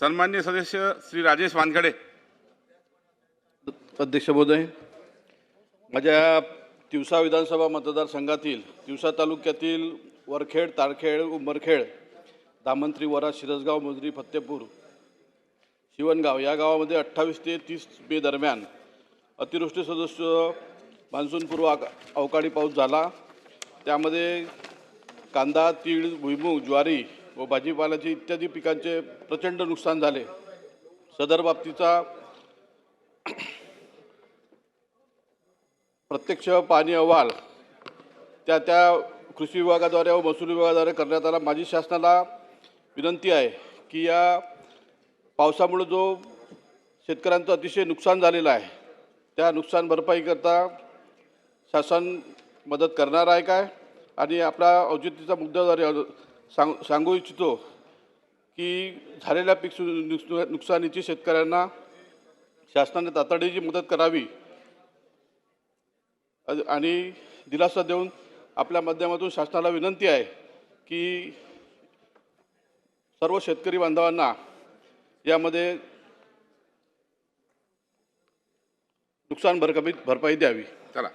सन्मान्य सदस्य श्री राजेश वानखडे. अध्यक्ष महोदय माझ्या तिवसा विधानसभा मतदारसंघातील तिवसा तालुक्यातील वरखेड तारखेड उंबरखेड दामंत्री वरा शिरसगाव मोजरी फत्तेपूर शिवणगाव या गावामध्ये अठ्ठावीस ते तीस मे दरम्यान अतिवृष्टी सदस्य मान्सूनपूर्व आक- अवकाळी पाऊस झाला. त्यामध्ये कांदा तीळ भुईमूग ज्वारी व भाजीपाल्याची इत्यादी पिकांचे प्रचंड नुकसान झाले. सदर बाबतीचा प्रत्यक्ष पाणी अहवाल त्या त्या कृषी विभागाद्वारे व महसूल विभागाद्वारे करण्यात आला. माझी शासनाला विनंती आहे की या पावसामुळे जो शेतकऱ्यांचं अतिशय नुकसान झालेलं आहे त्या नुकसान भरपाईकरता शासन मदत करणार आहे काय? आणि आपला औचित्याचा मुद्द्याद्वारे सांग सांगू इच्छितो की झालेल्या पीक सु- नुकसानीची शेतकऱ्यांना शासनाने तातडीची मदत करावी. आणि दिलासा देऊन आपल्या माध्यमातून शासनाला विनंती आहे की सर्व शेतकरी बांधवांना यामध्ये नुकसान भरकमी भरपाई द्यावी. चला.